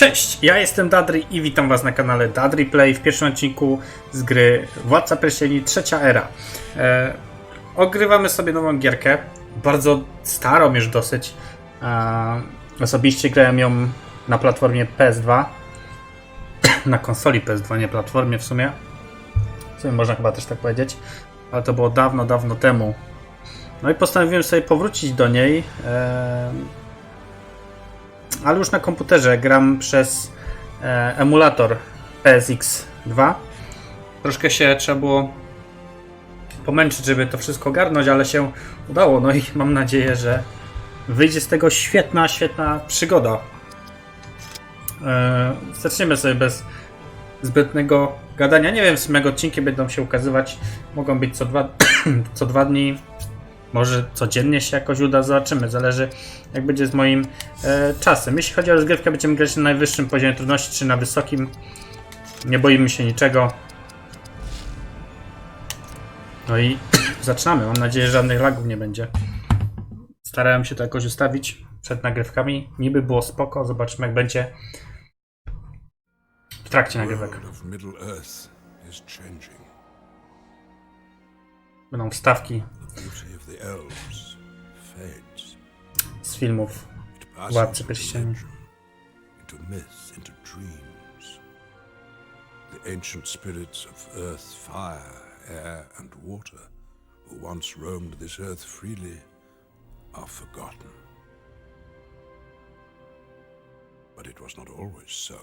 Cześć, ja jestem Dadri i witam was na kanale Dadri Play w pierwszym odcinku z gry Władca Pierścieni Trzecia Era. E, ogrywamy sobie nową gierkę, bardzo starą już dosyć. E, osobiście grałem ją na platformie PS2, na konsoli PS2, nie platformie w sumie. W sumie można chyba też tak powiedzieć, ale to było dawno, dawno temu. No i postanowiłem sobie powrócić do niej. E, ale już na komputerze gram przez e, emulator PSX 2. Troszkę się trzeba było pomęczyć, żeby to wszystko ogarnąć, ale się udało. No i mam nadzieję, że wyjdzie z tego świetna, świetna przygoda. E, zaczniemy sobie bez zbytnego gadania. Nie wiem, z mego odcinki będą się ukazywać. Mogą być co dwa, co dwa dni. Może codziennie się jakoś uda, zobaczymy. Zależy jak będzie z moim e, czasem. Jeśli chodzi o rozgrywkę, będziemy grać na najwyższym poziomie trudności, czy na wysokim. Nie boimy się niczego. No i zaczynamy. Mam nadzieję, że żadnych lagów nie będzie. Starałem się to jakoś ustawić przed nagrywkami. Niby było spoko. Zobaczymy, jak będzie w trakcie nagrywek. Będą wstawki The beauty of the z filmów. Władcy Pierścieni. legend, into myth, into dreams. The ancient spirits of earth, fire, air, and water, who once roamed this earth freely, are forgotten. But it was not always so.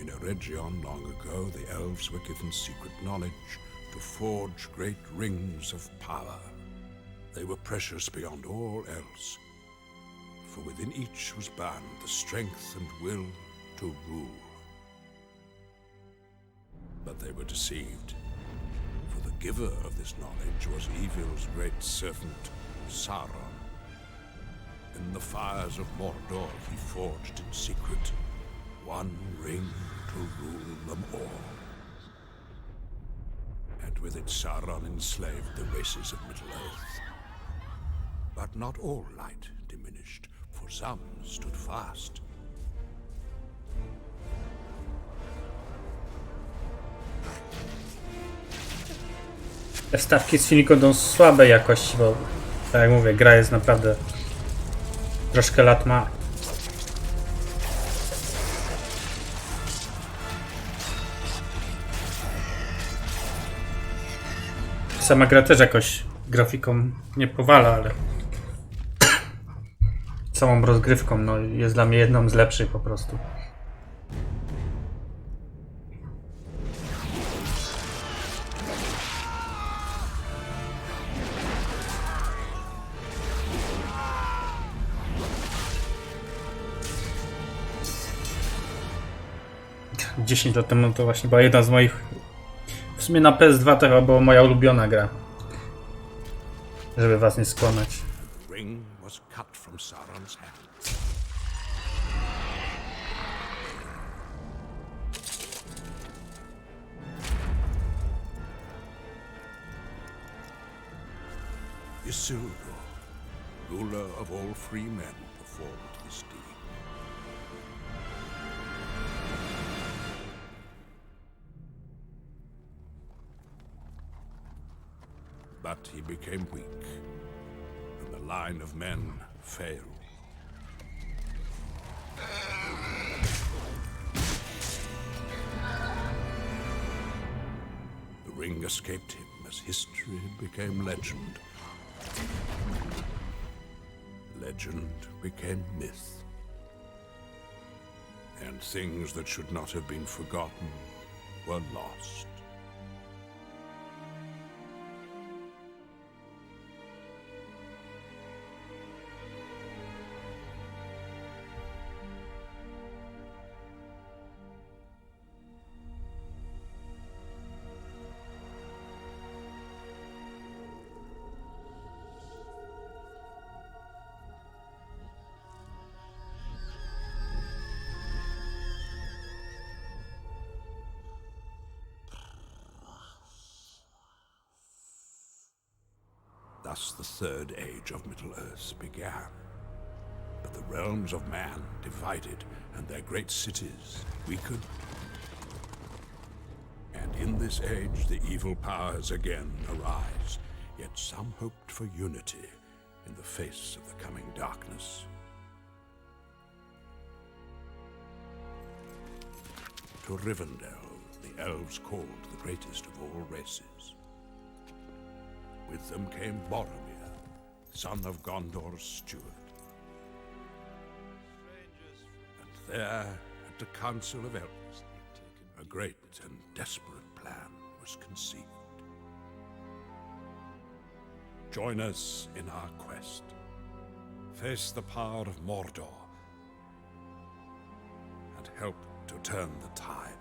In Eregion long ago, the elves were given secret knowledge to forge great rings of power. They were precious beyond all else, for within each was bound the strength and will to rule. But they were deceived, for the giver of this knowledge was evil's great servant, Sauron. In the fires of Mordor he forged in secret one ring to rule them all. With it Sauron enslaved the races of Middle-earth. But not all light diminished, for some stood fast. Te wstawki z będą słabej jakości, bo tak jak mówię, gra jest naprawdę troszkę lat ma. Sama gra też jakoś grafiką nie powala, ale całą rozgrywką no, jest dla mnie jedną z lepszych po prostu. 10 lat temu to właśnie była jedna z moich. W sumie na PS2 to była moja ulubiona gra. Żeby was nie skłamać. Isildur, ruler of all free men, performed this deed. Became weak, and the line of men failed. The ring escaped him as history became legend. Legend became myth. And things that should not have been forgotten were lost. Thus the third age of Middle-earth began. But the realms of man divided, and their great cities weakened. And in this age, the evil powers again arise. Yet some hoped for unity in the face of the coming darkness. To Rivendell, the elves called the greatest of all races. With them came Boromir, son of Gondor's steward. And there, at the Council of Elves, a great and desperate plan was conceived. Join us in our quest. Face the power of Mordor and help to turn the tide.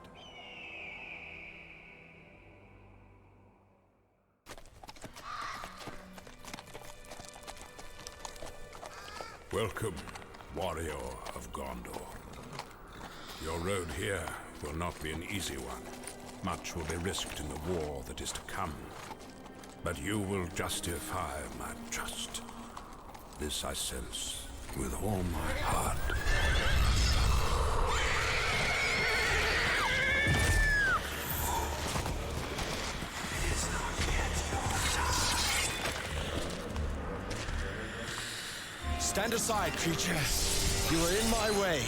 Welcome, warrior of Gondor. Your road here will not be an easy one. Much will be risked in the war that is to come. But you will justify my trust. This I sense with all my heart. Stand aside, creature. You are in my way.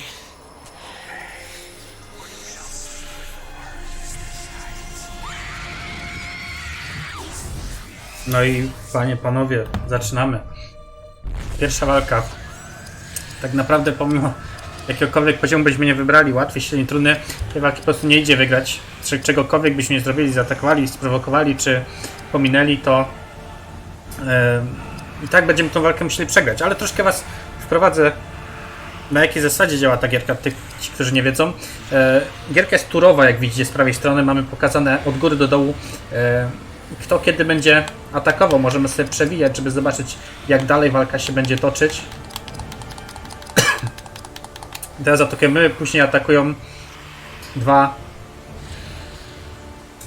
No i panie, panowie, zaczynamy. Pierwsza walka. Tak naprawdę pomimo jakiegokolwiek poziomu byśmy nie wybrali, łatwy, średni, trudny, tej walki po prostu nie idzie wygrać. Czegokolwiek byśmy nie zrobili, zaatakowali, sprowokowali, czy pominęli, to e, i tak będziemy tą walkę musieli przegrać. Ale troszkę was wprowadzę na jakiej zasadzie działa ta gierka, tych, ci, którzy nie wiedzą. E, gierka jest turowa, jak widzicie z prawej strony. Mamy pokazane od góry do dołu, e, kto kiedy będzie atakował. Możemy sobie przewijać, żeby zobaczyć, jak dalej walka się będzie toczyć. Teraz atakujemy, później atakują dwa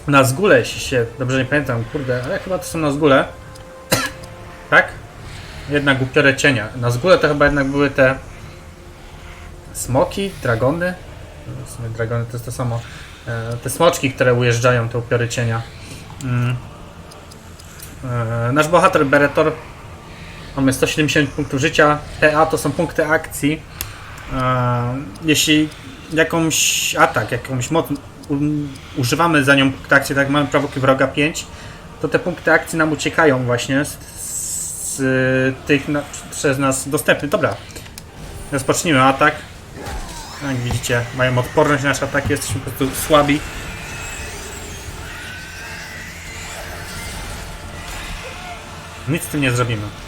Nazgule, jeśli się dobrze nie pamiętam. Kurde, ale chyba to są Nazgule. tak? Jednak upiorę cienia. Nazgule to chyba jednak były te smoki, dragony. W sumie dragony to jest to samo. E, te smoczki, które ujeżdżają, te upiory cienia. Mm. E, nasz bohater Beretor mamy 170 punktów życia. PA to są punkty akcji. E, jeśli jakąś atak, jakąś moc używamy za nią akcji, tak jak mamy prawoki wroga 5, to te punkty akcji nam uciekają właśnie z tych na, przez nas dostępnych. Dobra, rozpocznijmy atak. Jak widzicie, mają odporność na nasze ataki, jesteśmy po prostu słabi. Nic z tym nie zrobimy.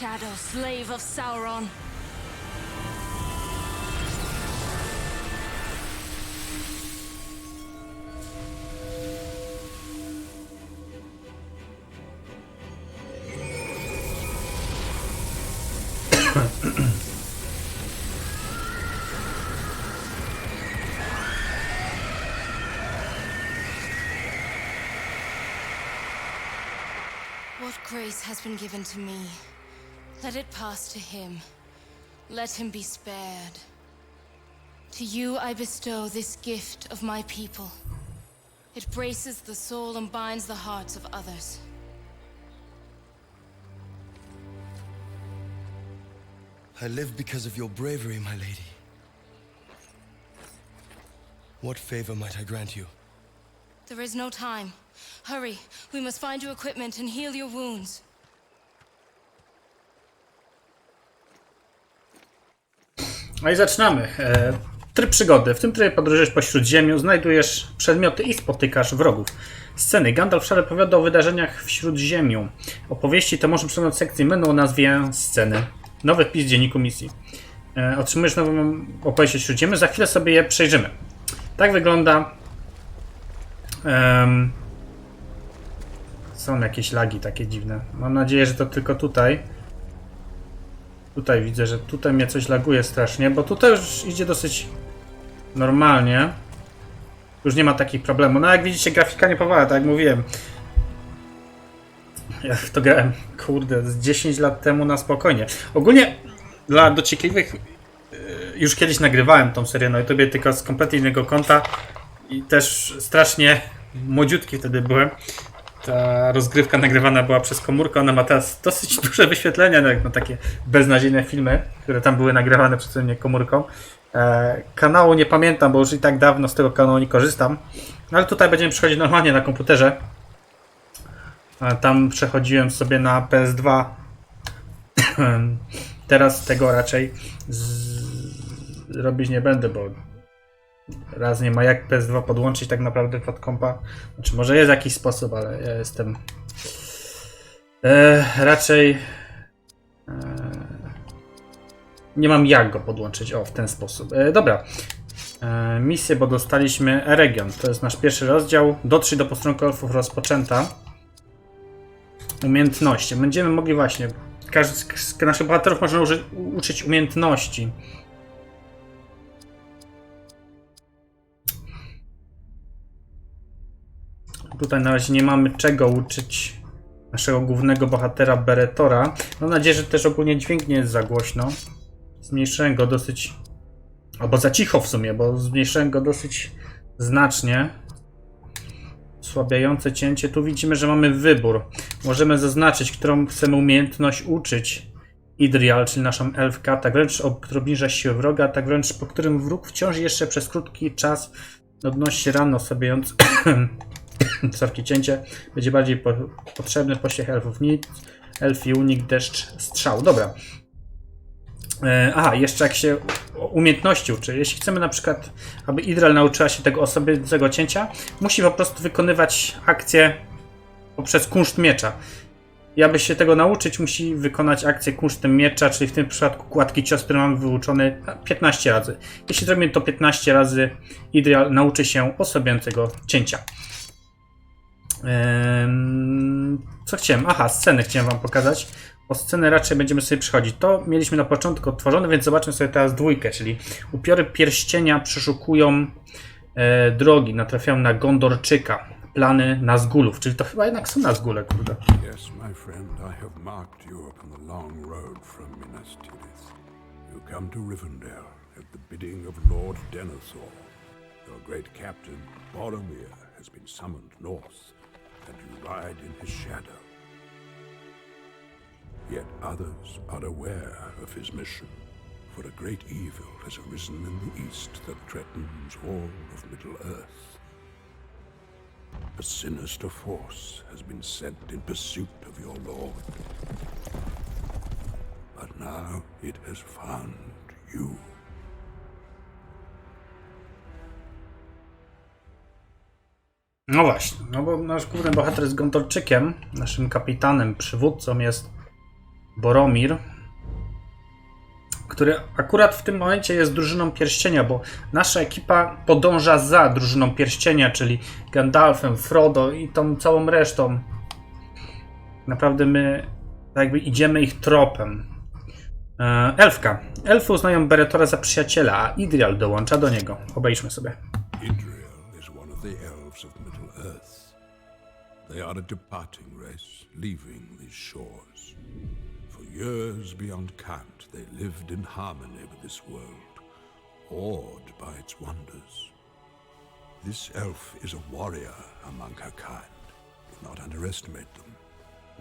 Shadow, slave of Sauron. What grace has been given to me, let it pass to him. Let him be spared. To you I bestow this gift of my people. It braces the soul and binds the hearts of others. I live because of your bravery, my lady. What favor might I grant you? There is no time. Hurry, we must find your equipment and heal your wounds. No i zaczynamy. E, tryb przygody. W tym trybie podróżujesz po Śródziemiu, znajdujesz przedmioty i spotykasz wrogów. Sceny. Gandalf szale opowiada o wydarzeniach w Śródziemiu. Opowieści to może przeglądać sekcji menu o nazwie Sceny. Nowy wpis w dzienniku misji. E, otrzymujesz nową opowieść o Śródziemiu. Za chwilę sobie je przejrzymy. Tak wygląda... em, są jakieś lagi takie dziwne. Mam nadzieję, że to tylko tutaj. Tutaj widzę, że tutaj mnie coś laguje strasznie, bo tutaj już idzie dosyć normalnie. Już nie ma takich problemów. No jak widzicie, grafika nie powala, tak jak mówiłem. Ja to grałem, kurde, z 10 lat temu na spokojnie. Ogólnie dla dociekliwych yy, już kiedyś nagrywałem tą serię na YouTubie, tylko z kompletnie innego konta i też strasznie młodziutki wtedy byłem. Ta rozgrywka nagrywana była przez komórkę, ona ma teraz dosyć duże wyświetlenia, no na takie beznadziejne filmy, które tam były nagrywane przeze mnie komórką. E, kanału nie pamiętam, bo już i tak dawno z tego kanału nie korzystam. No ale tutaj będziemy przechodzić normalnie na komputerze. A tam przechodziłem sobie na PS2. Teraz tego raczej z... robić nie będę, bo raz nie ma jak PS2 podłączyć tak naprawdę pod kompa. Znaczy może jest jakiś sposób, ale ja jestem e, raczej e, nie mam jak go podłączyć. O, w ten sposób. E, dobra. E, misję, bo dostaliśmy Eregion. To jest nasz pierwszy rozdział. Dotrzyj do postronku elfów rozpoczęta. Umiejętności. Będziemy mogli właśnie. Każdy z, naszych bohaterów uży, uczyć umiejętności. Tutaj na razie nie mamy czego uczyć naszego głównego bohatera Beretora. Mam nadzieję, że też ogólnie dźwięk nie jest za głośno. Zmniejszyłem go dosyć. Albo za cicho w sumie, bo zmniejszyłem go dosyć znacznie. Słabiające cięcie. Tu widzimy, że mamy wybór. Możemy zaznaczyć, którą chcemy umiejętność uczyć. Idrial, czyli naszą elfkę, tak wręcz który obniża siłę wroga, tak wręcz po którym wróg wciąż jeszcze przez krótki czas odnosi ran osłabiający sorki cięcie. Będzie bardziej po, potrzebny pośpiech elfów nic. Elfi unik, deszcz, strzał. Dobra. E, aha, jeszcze jak się umiejętności uczy. Jeśli chcemy na przykład, aby Idral nauczyła się tego osobistego cięcia, musi po prostu wykonywać akcję poprzez kunszt miecza. I aby się tego nauczyć, musi wykonać akcję kunsztem miecza, czyli w tym przypadku kładki cios, który mamy wyuczony 15 razy. Jeśli zrobimy to 15 razy, Idrial nauczy się osobiącego cięcia. Co chciałem? Aha, scenę chciałem wam pokazać. O scenę raczej będziemy sobie przychodzić. To mieliśmy na początku odtworzone, więc zobaczmy sobie teraz dwójkę, czyli upiory pierścienia przeszukują e, drogi, natrafiają na Gondorczyka, plany Nazgulów, czyli to chyba jednak są Nazgule, kurde. Yes, my friend, I have marked you upon the long road from Minas Tirith. You come to Rivendell at the bidding of Lord Denethor. Your great captain, Boromir, has been summoned north, ride in his shadow. Yet others are aware of his mission, for a great evil has arisen in the east that threatens all of Middle-earth. A sinister force has been sent in pursuit of your lord. But now it has found you. No właśnie, no bo nasz główny bohater jest Gondorczykiem, naszym kapitanem, przywódcą jest Boromir, który akurat w tym momencie jest drużyną pierścienia, bo nasza ekipa podąża za drużyną pierścienia, czyli Gandalfem, Frodo i tą całą resztą. Naprawdę my tak jakby idziemy ich tropem. E, Elfka. Elfy uznają Beretora za przyjaciela, a Idrial dołącza do niego. Obejrzmy sobie. One the elves of Middle-earth. They are a departing race, leaving these shores. For years beyond count, they lived in harmony with this world, awed by its wonders. This elf is a warrior among her kind. Do not underestimate them.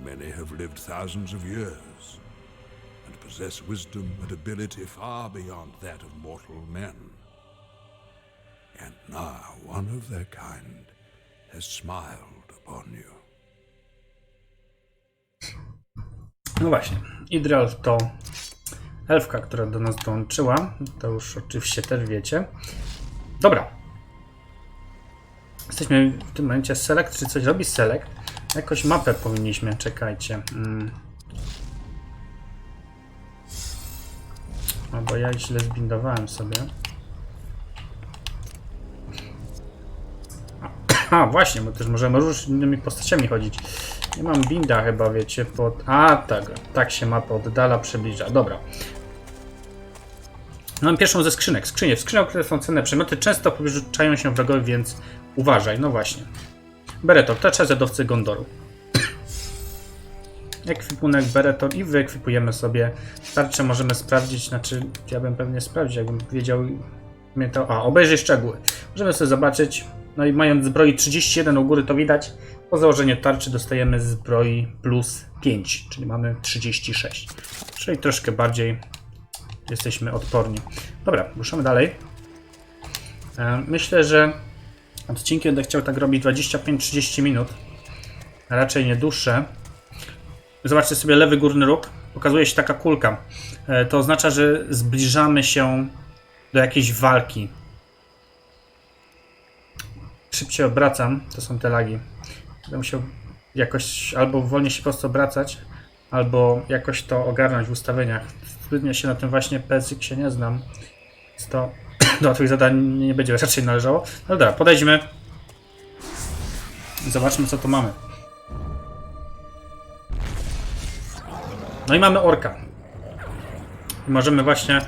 Many have lived thousands of years and possess wisdom and ability far beyond that of mortal men. And now one of their kind has smiled upon you. No właśnie, Idrial to elfka, która do nas dołączyła. To już oczywiście też wiecie. Dobra. Jesteśmy w tym momencie select, czy coś robi select? Jakoś mapę powinniśmy, czekajcie. Mm. Albo ja źle zbindowałem sobie. A, właśnie, bo też możemy różnymi postaciami chodzić. Nie mam binda chyba, wiecie, pod... A, tak, tak się mapa oddala, przybliża. Dobra. Mam pierwszą ze skrzynek. Skrzynie. W skrzyniach, które są cenne przedmioty, często czają się wrogowie, więc uważaj. No właśnie. Beretor, tarcza zjadowcy Gondoru. Ekwipunek Beretor i wyekwipujemy sobie tarczę. Możemy sprawdzić, znaczy ja bym pewnie sprawdził, jakbym wiedział, pamiętał. A, obejrzyj szczegóły. Możemy sobie zobaczyć. No i mając zbroi 31 u góry to widać. Po założeniu tarczy dostajemy zbroi plus 5, czyli mamy 36. Czyli troszkę bardziej jesteśmy odporni. Dobra, ruszamy dalej. E, Myślę, że odcinki będę chciał tak robić 25-30 minut. Raczej nie dłuższe. Zobaczcie sobie lewy górny róg. Pokazuje się taka kulka. E, To oznacza, że zbliżamy się do jakiejś walki. Szybciej obracam. To są te lagi. Będę musiał jakoś albo wolniej się po prostu obracać, albo jakoś to ogarnąć w ustawieniach. Zbytnio się na tym właśnie PSX się nie znam. Więc to do łatwych zadań nie będzie raczej należało. No dobra, podejdźmy. i Zobaczmy co tu mamy. No i mamy orka. I możemy właśnie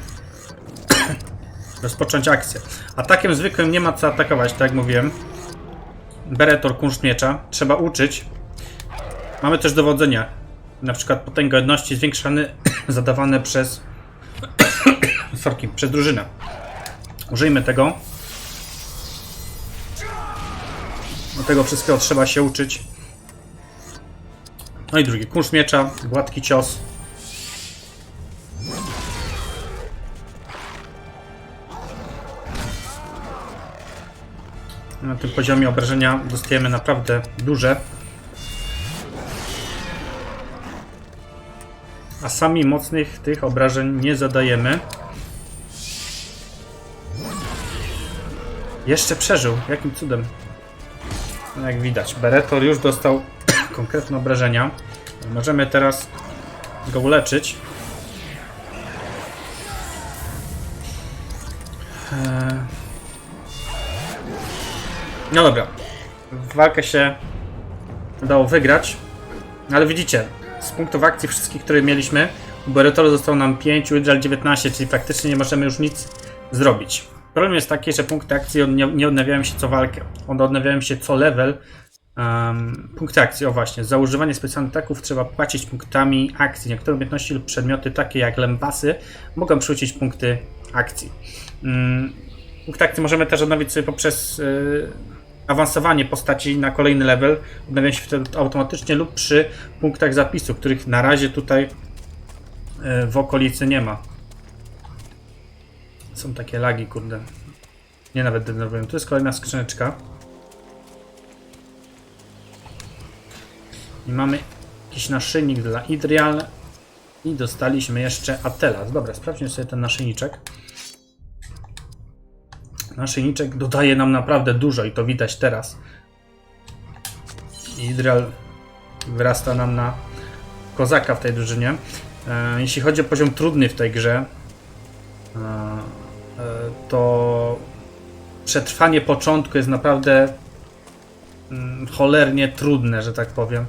rozpocząć akcję. Atakiem zwykłym nie ma co atakować, tak jak mówiłem. Beretor, kunszt miecza. Trzeba uczyć. Mamy też dowodzenia. Na przykład potęga jedności zwiększany, zadawane przez sorki, przez drużynę. Użyjmy tego. Do tego wszystkiego trzeba się uczyć. No i drugi, kunszt miecza, gładki cios. Tym poziomie obrażenia dostajemy naprawdę duże. A sami mocnych tych obrażeń nie zadajemy. Jeszcze przeżył. Jakim cudem? No jak widać, Beretor już dostał konkretne obrażenia. Możemy teraz go uleczyć. Eee. No dobra. Walkę się udało wygrać. Ale widzicie, z punktów akcji wszystkich, które mieliśmy, u Beretoru zostało nam 5, u Idral 19, czyli praktycznie nie możemy już nic zrobić. Problem jest taki, że punkty akcji nie, odnawiają się co walkę. One odnawiają się co level. Um, punkty akcji, o właśnie. Za używanie specjalnych ataków trzeba płacić punktami akcji. Niektóre umiejętności lub przedmioty, takie jak lębasy, mogą przywrócić punkty akcji. Um, punkty akcji możemy też odnowić sobie poprzez y, awansowanie postaci na kolejny level. Odnawiają się wtedy automatycznie lub przy punktach zapisu, których na razie tutaj y, w okolicy nie ma. Są takie lagi, kurde. Nie nawet denerwują. Tu jest kolejna skrzyneczka. I mamy jakiś naszyjnik dla Idrial. I dostaliśmy jeszcze Atelas. Dobra, sprawdźmy sobie ten naszyjniczek. Naszyjniczek dodaje nam naprawdę dużo i to widać teraz. Idrial wyrasta nam na kozaka w tej drużynie. E, jeśli chodzi o poziom trudny w tej grze, e, e, to przetrwanie początku jest naprawdę mm, cholernie trudne, że tak powiem.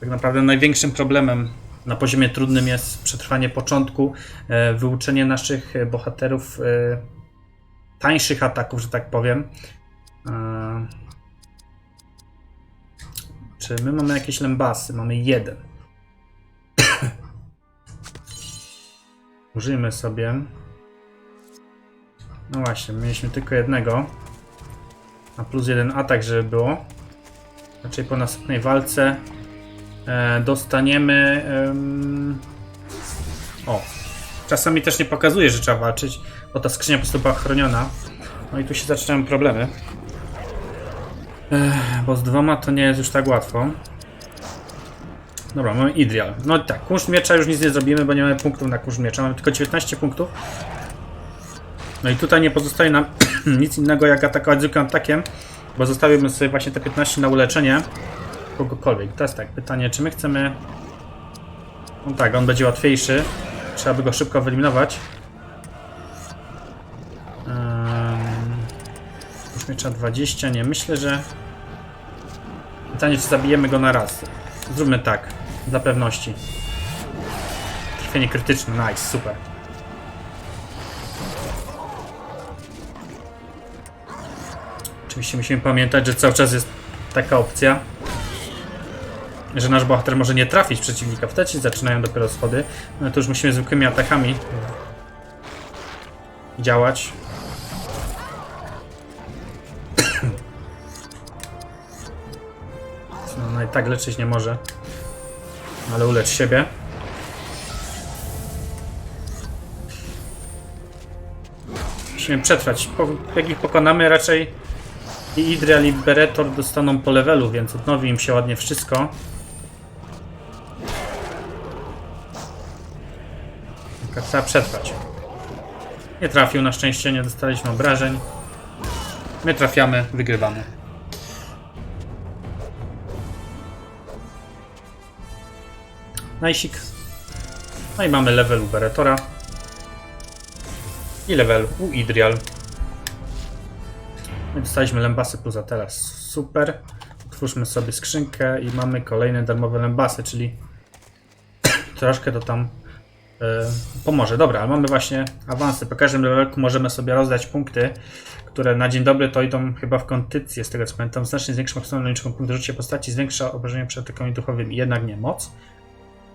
Tak naprawdę największym problemem na poziomie trudnym jest przetrwanie początku, wyuczenie naszych bohaterów tańszych ataków, że tak powiem. E, Czy my mamy jakieś lębasy? Mamy jeden. Użyjmy sobie. No właśnie, mieliśmy tylko jednego. A plus jeden atak, żeby było. Raczej po następnej walce e, dostaniemy. em, o. Czasami też nie pokazuje, że trzeba walczyć, bo ta skrzynia po prostu była chroniona. No i tu się zaczynają problemy. Ech, bo z dwoma to nie jest już tak łatwo. Dobra, mamy Idrial. No i tak, kunszt miecza już nic nie zrobimy, bo nie mamy punktów na kunszt miecza. Mamy tylko 19 punktów. No i tutaj nie pozostaje nam nic innego jak atakować zwykłym atakiem, bo zostawiłbym sobie właśnie te 15 na uleczenie kogokolwiek. Teraz tak, pytanie, czy my chcemy... No tak, on będzie łatwiejszy. Trzeba by go szybko wyeliminować. Miecza 20, nie, myślę, że Pytanie, czy zabijemy go na raz. Zróbmy tak, dla pewności. Trafienie krytyczne, nice, super. Oczywiście musimy pamiętać, że cały czas jest taka opcja, że nasz bohater może nie trafić przeciwnika. Wtedy zaczynają dopiero schody. No to już musimy zwykłymi atakami działać. Tak leczyć nie może. Ale ulecz siebie. Musimy przetrwać. Po, jak ich pokonamy, raczej i Idria Liberator dostaną po levelu, więc odnowi im się ładnie wszystko. Tylko trzeba przetrwać. Nie trafił, na szczęście nie dostaliśmy obrażeń. My trafiamy, wygrywamy. Najsik. No i mamy level u Beretora. I level u Idrial. My dostaliśmy lębasy plusa teraz. Super. Otwórzmy sobie skrzynkę i mamy kolejne darmowe lębasy, czyli troszkę to tam e, pomoże. Dobra, ale mamy właśnie awansy. Po każdym levelku możemy sobie rozdać punkty, które na dzień dobry to idą chyba w kondycję, z tego co pamiętam. Znacznie zwiększa maksymalną liczbę punktów życia postaci, zwiększa obrażenia przed atakami duchowymi. Jednak nie moc.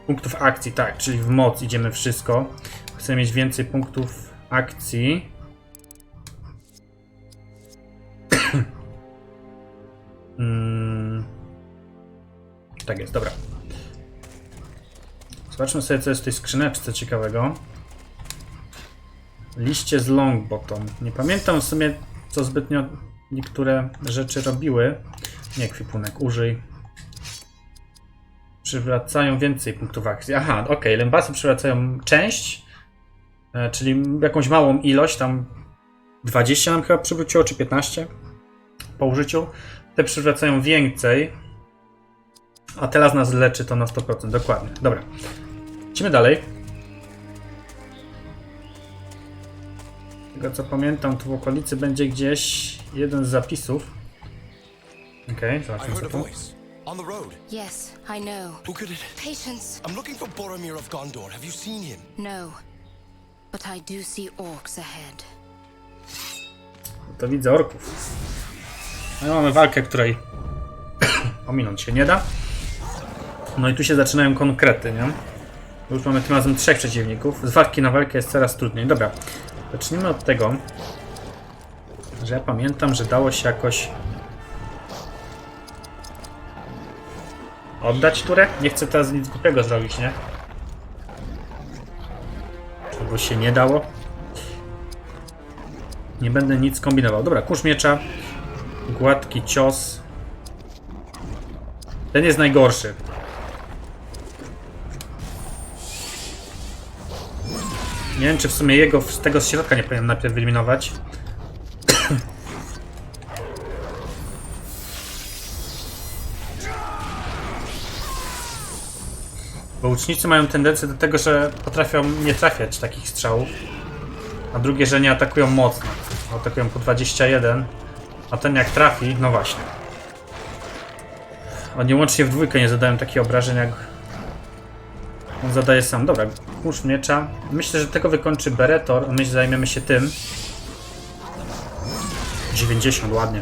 Punktów akcji, tak, czyli w moc idziemy wszystko. Chcemy mieć więcej punktów akcji. Mm. Tak jest, dobra. Zobaczmy sobie, co jest w tej skrzyneczce ciekawego. Liście z Longbottom. Nie pamiętam w sumie, co zbytnio niektóre rzeczy robiły. Nie, kwipunek, użyj. Przywracają więcej punktów akcji. Aha, okej, lębasy przywracają część, e, czyli jakąś małą ilość, tam 20 nam chyba przywróciło, czy 15 po użyciu. Te przywracają więcej, a teraz nas leczy to na 100%, dokładnie. Dobra, idźmy dalej. Z tego co pamiętam, tu w okolicy będzie gdzieś jeden z zapisów. Okej, I zobaczmy co tu. On the road. Yes, I know. Who could it? Patience. I'm looking for Boromir of Gondor. Have you seen him? No. But I do see orcs ahead. To widzę orków. No i mamy walkę, której ominąć się nie da. No i tu się zaczynają konkrety, nie? Już mamy tym razem trzech przeciwników. Z walki na walkę jest coraz trudniej. Dobra, zacznijmy od tego, że ja pamiętam, że dało się jakoś oddać turę. Nie chcę teraz nic głupiego zrobić, nie? Czego się nie dało. Nie będę nic kombinował. Dobra, kurz miecza. Gładki cios. Ten jest najgorszy. Nie wiem, czy w sumie jego z tego z środka nie powinienem najpierw wyeliminować. Bo łucznicy mają tendencję do tego, że potrafią nie trafiać takich strzałów. A drugie, że nie atakują mocno. Atakują po 21. A ten jak trafi, no właśnie. Oni łącznie w dwójkę nie zadają takich obrażeń jak on zadaje sam. Dobra, kurz miecza. Myślę, że tego wykończy Beretor, a my zajmiemy się tym. 90, ładnie.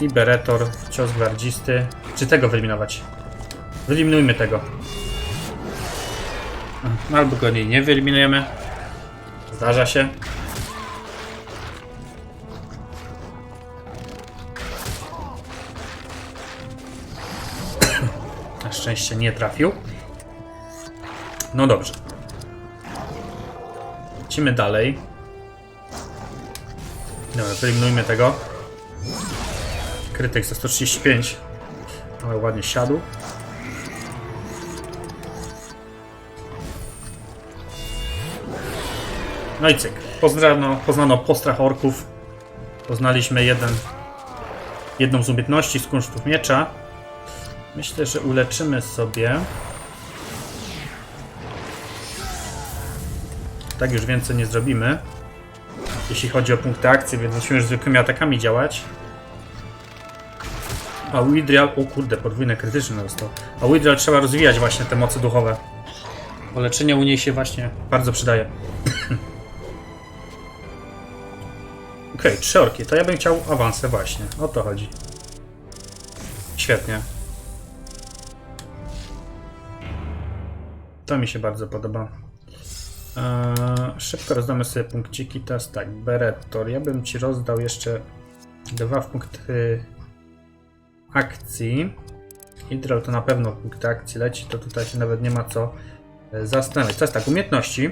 Yy, I Beretor, cios gwardzisty. Czy tego wyeliminować? Wyeliminujmy tego. No, Albo go nie, nie wyeliminujemy. Zdarza się. Na szczęście nie trafił. No dobrze. Lecimy dalej. Dobra, wyeliminujmy tego. Krytyk za 135. Ale ładnie siadł. No i cyk. Poznano, poznano postrach orków. Poznaliśmy jeden, jedną z umiejętności z kunsztów miecza. Myślę, że uleczymy sobie. Tak już więcej nie zrobimy. Jeśli chodzi o punkty akcji, więc musimy już zwykłymi atakami działać. A Widrial, o kurde, podwójne krytyczne dostał. A Widrial trzeba rozwijać właśnie te moce duchowe. Bo leczenie u niej się właśnie bardzo przydaje. Okej, trzy orki. To ja bym chciał awansę właśnie. O to chodzi. Świetnie. To mi się bardzo podoba. Eee, szybko rozdamy sobie punkciki. Teraz tak, Beretor. Ja bym ci rozdał jeszcze dwa punkty akcji. Hydral to na pewno w punkty akcji leci, to tutaj się nawet nie ma co e, zastanawiać. Jest tak, umiejętności.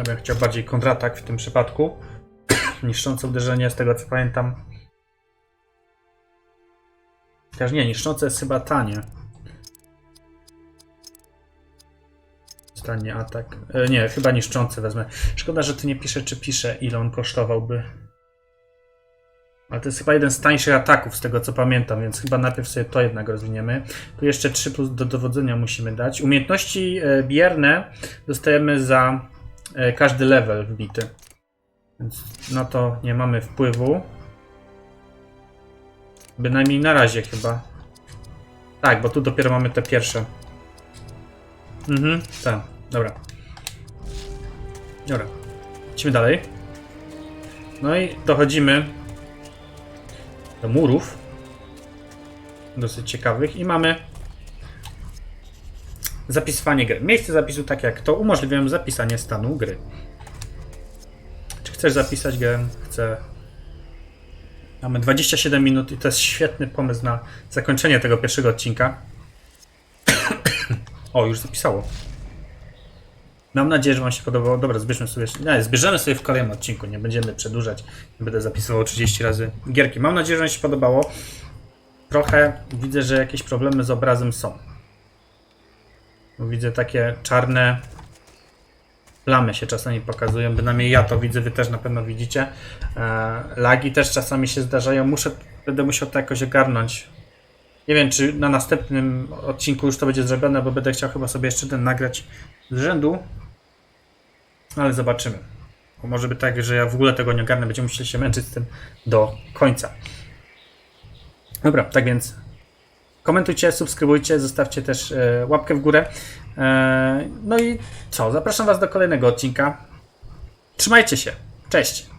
Ja bym chciał bardziej kontratak w tym przypadku. Niszczące uderzenie, z tego co pamiętam. Chociaż nie, niszczące jest chyba tanie. Ostatni atak. E, nie, chyba niszczący wezmę. Szkoda, że tu nie pisze, czy pisze, ile on kosztowałby. Ale to jest chyba jeden z tańszych ataków, z tego co pamiętam, więc chyba najpierw sobie to jednak rozwiniemy. Tu jeszcze 3 plus do dowodzenia musimy dać. Umiejętności e, bierne dostajemy za każdy level wbity. Więc na to nie mamy wpływu. Bynajmniej na razie chyba. Tak, bo tu dopiero mamy te pierwsze. Mhm, tak, dobra. Dobra. Idźmy dalej. No i dochodzimy do murów. Dosyć ciekawych. I mamy zapisywanie gry. Miejsce zapisu, tak jak to, umożliwiają zapisanie stanu gry. Czy chcesz zapisać grę? Chcę. Mamy 27 minut i to jest świetny pomysł na zakończenie tego pierwszego odcinka. O, już zapisało. Mam nadzieję, że Wam się podobało. Dobra, zbierzmy sobie. Nie, zbierzemy sobie w kolejnym odcinku. Nie będziemy przedłużać. Nie będę zapisywał 30 razy gierki. Mam nadzieję, że Wam się podobało. Trochę widzę, że jakieś problemy z obrazem są. Widzę takie czarne plamy się czasami pokazują. Bynajmniej ja to widzę, Wy też na pewno widzicie. E, lagi też czasami się zdarzają. Muszę, będę musiał to jakoś ogarnąć. Nie wiem, czy na następnym odcinku już to będzie zrobione, bo będę chciał chyba sobie jeszcze ten nagrać z rzędu. Ale zobaczymy. Bo może by tak, że ja w ogóle tego nie ogarnę, będziemy musieli się męczyć z tym do końca. Dobra, tak więc komentujcie, subskrybujcie, zostawcie też e, łapkę w górę. E, no i co? Zapraszam Was do kolejnego odcinka. Trzymajcie się. Cześć.